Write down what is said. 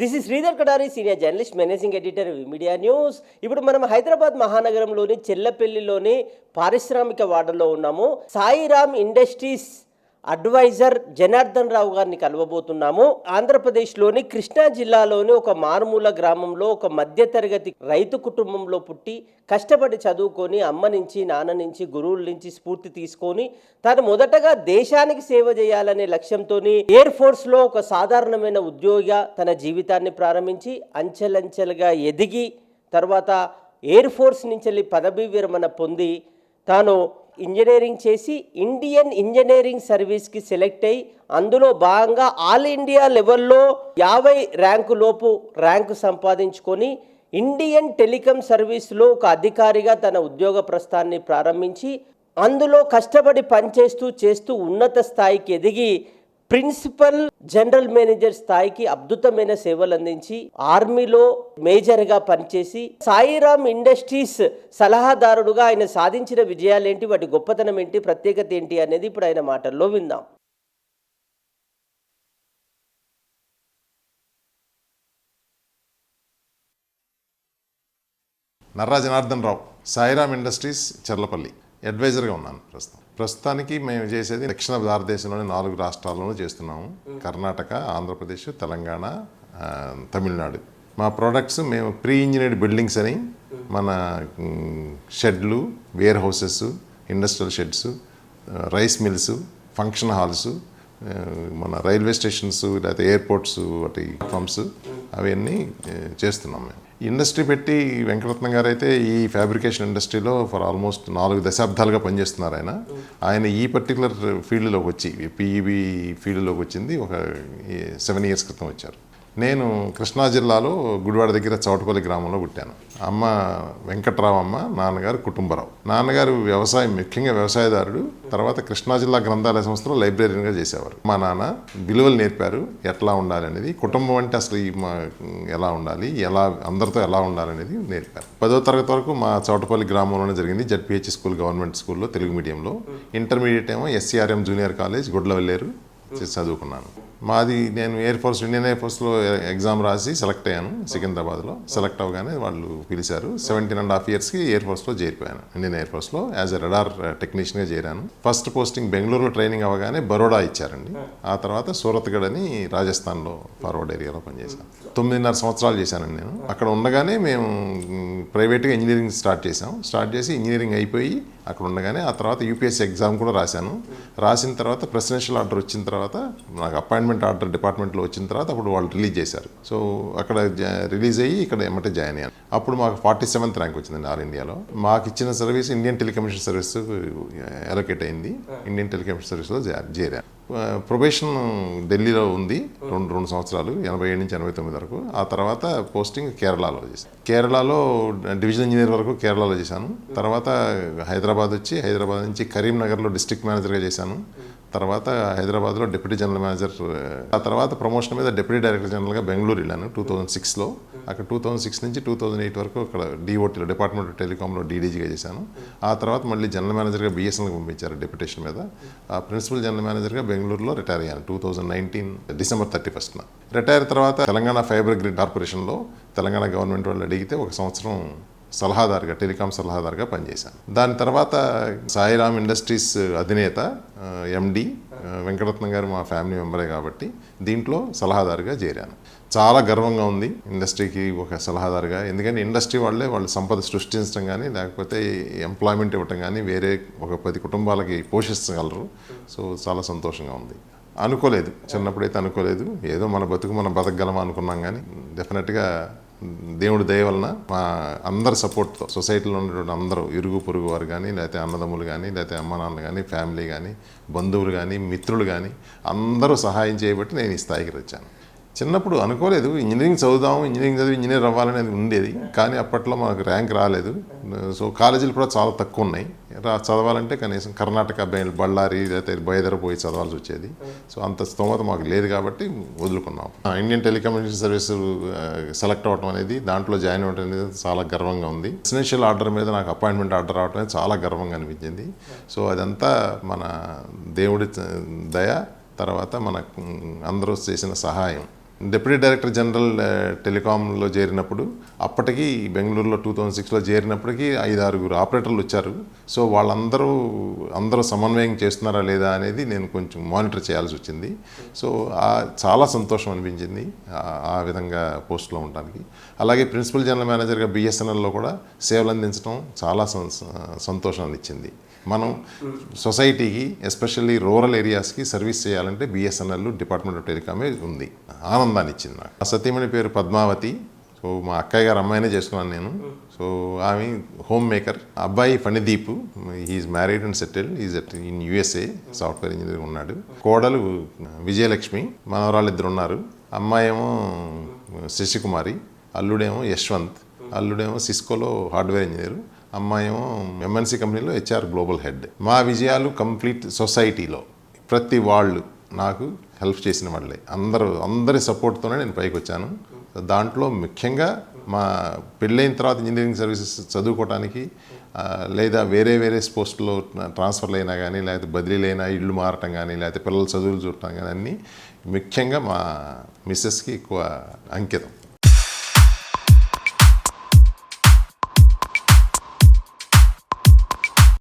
This is Sridhar Kadari senior journalist managing editor media news ఇప్పుడు మనం హైదరాబాద్ మహానగరంలోని చెల్లపల్లిలోని పారిశ్రామిక వార్డులో ఉన్నాము. సాయిరామ్ ఇండస్ట్రీస్ అడ్వైజర్ జనార్దన్ రావు గారిని కలవబోతున్నాము. ఆంధ్రప్రదేశ్లోని కృష్ణా జిల్లాలోని ఒక మారుమూల గ్రామంలో ఒక మధ్యతరగతి రైతు కుటుంబంలో పుట్టి కష్టపడి చదువుకొని అమ్మ నుంచి నాన్న నుంచి గురువుల నుంచి స్ఫూర్తి తీసుకొని తాను మొదటగా దేశానికి సేవ చేయాలనే లక్ష్యంతో ఎయిర్ ఫోర్స్లో ఒక సాధారణమైన ఉద్యోగిగా తన జీవితాన్ని ప్రారంభించి అంచెలంచెలుగా ఎదిగి తర్వాత ఎయిర్ ఫోర్స్ నుంచి వెళ్ళి పదవీ విరమణ పొంది తాను ఇంజనీరింగ్ చేసి ఇండియన్ ఇంజనీరింగ్ సర్వీస్కి సెలెక్ట్ అయ్యి అందులో భాగంగా ఆల్ ఇండియా లెవెల్లో యాభై ర్యాంకు లోపు ర్యాంకు సంపాదించుకొని ఇండియన్ టెలికాం సర్వీస్లో ఒక అధికారిగా తన ఉద్యోగ ప్రస్థాన్ని ప్రారంభించి అందులో కష్టపడి పనిచేస్తూ చేస్తూ ఉన్నత స్థాయికి ఎదిగి ప్రిన్సిపల్ జనరల్ మేనేజర్ స్థాయికి అద్భుతమైన సేవలు అందించి ఆర్మీలో మేజర్గా పనిచేసి సాయిరామ్ ఇండస్ట్రీస్ సలహాదారుడుగా ఆయన సాధించిన విజయాలేంటి వాటి గొప్పతనం ఏంటి ప్రత్యేకత ఏంటి అనేది ఇప్పుడు ఆయన మాటల్లో విందాం. నర్రా జనార్దన్ రావు సాయిరామ్ ఇండస్ట్రీస్ చర్లపల్లి. అడ్వైజర్గా ఉన్నాను ప్రస్తుతం. ప్రస్తుతానికి మేము చేసేది దక్షిణ భారతదేశంలోని నాలుగు రాష్ట్రాల్లోనూ చేస్తున్నాము. కర్ణాటక ఆంధ్రప్రదేశ్ తెలంగాణ తమిళనాడు. మా ప్రోడక్ట్స్ మేము ప్రీ ఇంజనీర్డ్ బిల్డింగ్స్ అని మన షెడ్లు warehouses industrial sheds rice mills function halls మన రైల్వే స్టేషన్స్ లేకపోతే ఎయిర్పోర్ట్స్ వాటి ఫామ్స్ అవన్నీ చేస్తున్నాం మేము. ఇండస్ట్రీ పెట్టి వెంకటరత్నం గారు అయితే ఈ ఫ్యాబ్రికేషన్ ఇండస్ట్రీలో ఫర్ ఆల్మోస్ట్ నాలుగు దశాబ్దాలుగా పనిచేస్తున్నారు ఆయన. ఆయన ఈ పర్టికులర్ ఫీల్డ్లోకి వచ్చి పీఈబీ ఫీల్డ్లోకి వచ్చింది ఒక సెవెన్ ఇయర్స్ క్రితం వచ్చారు. నేను కృష్ణా జిల్లాలో గుడివాడ దగ్గర చౌటపల్లి గ్రామంలో పుట్టాను. అమ్మ వెంకట్రావు అమ్మ నాన్నగారు కుటుంబరావు. నాన్నగారు వ్యవసాయం ముఖ్యంగా వ్యవసాయదారుడు తర్వాత కృష్ణా జిల్లా గ్రంథాలయ సంస్థలో లైబ్రరీగా చేసేవారు. మా నాన్న విలువలు నేర్పారు ఎట్లా ఉండాలి అనేది కుటుంబం అంటే అసలు ఈ మా ఎలా ఉండాలి ఎలా అందరితో ఎలా ఉండాలనేది నేర్పారు. పదో తరగతి వరకు మా చౌటపల్లి గ్రామంలోనే జరిగింది జడ్పిహెచ్ స్కూల్ గవర్నమెంట్ స్కూల్లో తెలుగు మీడియంలో. ఇంటర్మీడియట్ ఏమో ఎస్సీఆర్ఎం జూనియర్ కాలేజ్ గుడ్లవల్లేరు చదువుకున్నాను. మాది నేను ఎయిర్ ఫోర్స్ ఇండియన్ ఎయిర్ ఫోర్స్లో ఎగ్జామ్ రాసి సెలెక్ట్ అయ్యాను సికింద్రాబాద్లో. సెలెక్ట్ అవగానే వాళ్ళు పిలిచారు. సెవెంటీన్ అండ్ హాఫ్ ఇయర్స్కి ఎయిర్ ఫోర్స్లో చేరిపోయాను. ఇండియన్ ఎయిర్ ఫోర్స్లో యాజ్ ఎ రెడార్ టెక్నీషియన్గా చేరాను. ఫస్ట్ పోస్టింగ్ బెంగళూరులో ట్రైనింగ్ అవ్వగానే బరోడా ఇచ్చారండి. ఆ తర్వాత సూరత్గఢ్ అని రాజస్థాన్లో ఫార్వర్డ్ ఏరియాలో పనిచేశాను. తొమ్మిదిన్నర సంవత్సరాలు చేశానండి నేను. అక్కడ ఉండగానే మేము ప్రైవేట్గా ఇంజనీరింగ్ స్టార్ట్ చేసాం స్టార్ట్ చేసి ఇంజనీరింగ్ అయిపోయి అక్కడ ఉండగానే ఆ తర్వాత యూపీఎస్సీ ఎగ్జామ్ కూడా రాశాను. రాసిన తర్వాత ప్రెసిడెన్షియల్ ఆర్డర్ వచ్చిన తర్వాత నాకు అపాయింట్మెంట్ ఆర్డర్ డిపార్ట్మెంట్లో వచ్చిన తర్వాత అప్పుడు వాళ్ళు రిలీజ్ చేశారు. సో అక్కడ రిలీజ్ అయ్యి ఇక్కడ ఎమ్మటే జాయిన్ అయ్యాను. అప్పుడు మాకు ఫార్టీ సెవెంత్ ర్యాంక్ వచ్చిందండి ఆల్ ఇండియాలో. మాకు ఇచ్చిన service Indian telecommunication service allocate అయింది. ఇండియన్ టెలికమ్యూనికేషన్ సర్వీస్లో చేరాను. ప్రొబేషన్ ఢిల్లీలో ఉంది. రెండు రెండు సంవత్సరాలు ఎనభై ఏడు నుంచి ఎనభై తొమ్మిది వరకు. ఆ తర్వాత పోస్టింగ్ కేరళలో చేశాను. కేరళలో డివిజన్ ఇంజనీర్ వరకు కేరళలో చేశాను. తర్వాత హైదరాబాద్ వచ్చి హైదరాబాద్ నుంచి కరీంనగర్లో డిస్ట్రిక్ట్ మేనేజర్గా చేశాను. తర్వాత హైదరాబాద్లో డిప్యూటీ జనరల్ మేనేజర్ ఆ తర్వాత ప్రమోషన్ మీద డిప్యూటీ డైరెక్టర్ జనరల్గా బెంగళూరు వెళ్ళాను టూ థౌజండ్ సిక్స్లో. అక్కడ టూ థౌజండ్ సిక్స్ నుంచి టూ థౌజండ్ ఎయిట్ వరకు అక్కడ డిఓటీలో డిపార్ట్మెంట్ ఆఫ్ టెలికామ్లో డీడీజీగా చేశాను. ఆ తర్వాత మళ్ళీ జనరల్ మేనేజర్గా బీఎస్ఎన్ఎల్కి పంపించారు డిప్యూటేషన్ మీద. ఆ ప్రిన్సిపల్ జనరల్ మేనేజర్గా బెంగళూరులో రిటైర్ అయ్యాను two thousand nineteen December thirty ఫస్ట్న. Retire తర్వాత తెలంగాణ ఫైబర్ గ్రిడ్ కార్పొరేషన్లో తెలంగాణ గవర్నమెంట్ వాళ్ళు అడిగితే ఒక సంవత్సరం సలహాదారుగా టెలికాం సలహాదారుగా పనిచేశాను. దాని తర్వాత సాయిరామ్ ఇండస్ట్రీస్ అధినేత ఎండి వెంకటరత్నం గారు మా ఫ్యామిలీ మెంబరే కాబట్టి దీంట్లో సలహాదారుగా చేరాను. చాలా గర్వంగా ఉంది ఇండస్ట్రీకి ఒక సలహాదారుగా. ఎందుకంటే ఇండస్ట్రీ వాళ్ళే వాళ్ళు సంపద సృష్టించడం కానీ లేకపోతే ఎంప్లాయ్మెంట్ ఇవ్వటం కానీ వేరే ఒక పది కుటుంబాలకి పోషించగలరు. సో చాలా సంతోషంగా ఉంది. అనుకోలేదు. చిన్నప్పుడైతే అనుకోలేదు. ఏదో మన బతుకు మనం బతకగలమా అనుకున్నాం కానీ డెఫినెట్గా దేవుడి దయ వలన మా అందరి సపోర్ట్తో సొసైటీలో ఉన్నటువంటి అందరూ ఇరుగు పొరుగు వారు కానీ లేకపోతే అన్నదమ్ములు కానీ లేకపోతే అమ్మ కానీ ఫ్యామిలీ కానీ బంధువులు కానీ మిత్రులు కానీ అందరూ సహాయం చేయబట్టి నేను ఈ స్థాయికి వచ్చాను. చిన్నప్పుడు అనుకోలేదు. ఇంజనీరింగ్ చదువుదాం ఇంజనీరింగ్ చదివి ఇంజనీర్ అవ్వాలనేది ఉండేది. కానీ అప్పట్లో మనకు ర్యాంక్ రాలేదు. సో కాలేజీలు కూడా చాలా తక్కువ ఉన్నాయి రా చదవాలంటే కనీసం కర్ణాటక బె- బళ్ళారి లేకపోతే బయదర పోయి చదవాల్సి వచ్చేది. సో అంత స్తోమత మాకు లేదు కాబట్టి వదులుకున్నాం. ఇండియన్ టెలికమ్యూనికేషన్ సర్వీస్ సెలెక్ట్ అవ్వడం అనేది దాంట్లో జాయిన్ అవ్వడం అనేది చాలా గర్వంగా ఉంది. రెసిడెన్షియల్ ఆర్డర్ మీద నాకు అపాయింట్మెంట్ ఆర్డర్ రావడం అనేది చాలా గర్వంగా అనిపించింది. సో అదంతా మన దేవుడి దయ తర్వాత మన అందరూ చేసిన సహాయం. డిప్యూటీ డైరెక్టర్ జనరల్ టెలికాంలో చేరినప్పుడు అప్పటికి బెంగళూరులో టూ థౌజండ్ సిక్స్లో చేరినప్పటికీ ఐదు ఆరుగురు ఆపరేటర్లు వచ్చారు. సో వాళ్ళందరూ అందరూ సమన్వయం చేస్తున్నారా లేదా అనేది నేను కొంచెం మానిటర్ చేయాల్సి వచ్చింది. సో చాలా సంతోషం అనిపించింది ఆ- విధంగా పోస్ట్లో ఉండడానికి. అలాగే ప్రిన్సిపల్ జనరల్ మేనేజర్గా బిఎస్ఎన్ఎల్లో కూడా సేవలు అందించడం చాలా సం- సంతోషాన్ని ఇచ్చింది. మనం సొసైటీకి ఎస్పెషల్లీ రూరల్ ఏరియాస్కి సర్వీస్ చేయాలంటే బిఎస్ఎన్ఎల్ డిపార్ట్మెంట్ ఆఫ్ టెలికామే ఉంది. ఆనందాన్ని ఇచ్చింది నాకు. ఆ సతీమణి పేరు పద్మావతి. సో మా అక్కయ్య గారు అమ్మాయినే చేసుకున్నాను నేను. సో ఆమె హోమ్ మేకర్. అబ్బాయి Phanideep. He is married and settle is at in USA. Software engineer ఉన్నాడు. కోడలు విజయలక్ష్మి. మనవరాళ్ళు ఇద్దరు ఉన్నారు. అమ్మాయి ఏమో శశికుమారి. అల్లుడేమో యశ్వంత్. అల్లుడేమో సిస్కోలో హార్డ్వేర్ ఇంజనీర్. అమ్మాయి ఏమో ఎంఎన్సీ కంపెనీలో హెచ్ఆర్ గ్లోబల్ హెడ్. మా విజయాలు కంప్లీట్ సొసైటీలో. ప్రతి వాళ్ళు నాకు హెల్ప్ చేసిన వాళ్ళే. అందరూ అందరి సపోర్ట్తోనే నేను పైకి వచ్చాను దాంట్లో ముఖ్యంగా మా పెళ్ళైన తర్వాత ఇంజనీరింగ్ సర్వీసెస్ చదువుకోవడానికి లేదా వేరే వేరే పోస్టులో ట్రాన్స్ఫర్లు అయినా కానీ లేకపోతే బదిలీలు అయినా ఇళ్ళు మారటం కానీ లేకపోతే పిల్లల చదువులు చూడటం కానీ అన్నీ ముఖ్యంగా మా మిస్సెస్కి ఎక్కువ అంకితం.